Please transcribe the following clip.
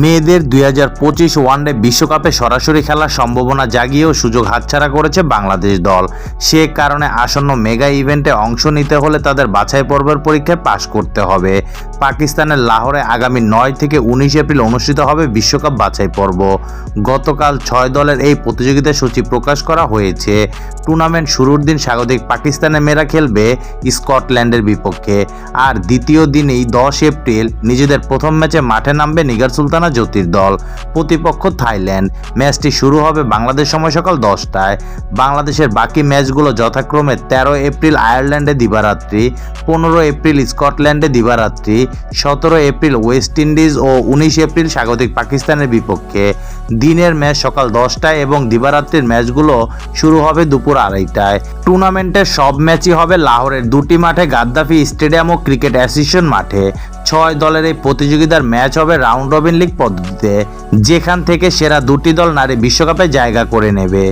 মেয়েদের দুই হাজার পঁচিশ ওয়ানডে বিশ্বকাপে সরাসরি খেলার সম্ভাবনা জাগিয়েও সুযোগ হাতছাড়া করেছে বাংলাদেশ দল। সে কারণে আসন্ন মেগা ইভেন্টে অংশ নিতে হলে তাদের বাছাই পর্বের পরীক্ষায় পাশ করতে হবে। পাকিস্তানের লাহোরে আগামী নয় থেকে উনিশ এপ্রিল অনুষ্ঠিত হবে বিশ্বকাপ বাছাই পর্ব। গতকাল ছয় দলের এই প্রতিযোগিতার সূচি প্রকাশ করা হয়েছে। টুর্নামেন্ট শুরুর দিন স্বাগতিক পাকিস্তানের মেয়েরা খেলবে স্কটল্যান্ডের বিপক্ষে। আর দ্বিতীয় দিনেই দশ এপ্রিল নিজেদের প্রথম ম্যাচে মাঠে নামবে নিগার সুলতানা জ্যোতির দল। প্রতিপক্ষ থাইল্যান্ড। ম্যাচটি শুরু হবে বাংলাদেশ সময় সকাল দশটায়। বাংলাদেশের বাকি ম্যাচগুলো যথাক্রমে তেরো এপ্রিল আয়ারল্যান্ডে দিবারাত্রি, পনেরো এপ্রিল স্কটল্যান্ডে দিবারাত্রি সতেরো এপ্রিল ওয়েস্ট ইন্ডিজ ও উনিশ এপ্রিল স্বাগতিক পাকিস্তানের বিপক্ষে। দিনের ম্যাচ সকাল দশটায় এবং দিবারাত্রির ম্যাচগুলো শুরু হবে দুপুর আড়াইটায়। টুর্নামেন্টের সব ম্যাচই হবে লাহোরের দুটি মাঠে, গাদ্দাফি স্টেডিয়াম ও ক্রিকেট অ্যাসোসিয়েশন মাঠে। ছয় দলের এই প্রতিযোগিতার ম্যাচ হবে রাউন্ড রবিন লিগ পদ্ধতিতে, যেখান থেকে সেরা দুটি দল নারী বিশ্বকাপে জায়গা করে নেবে।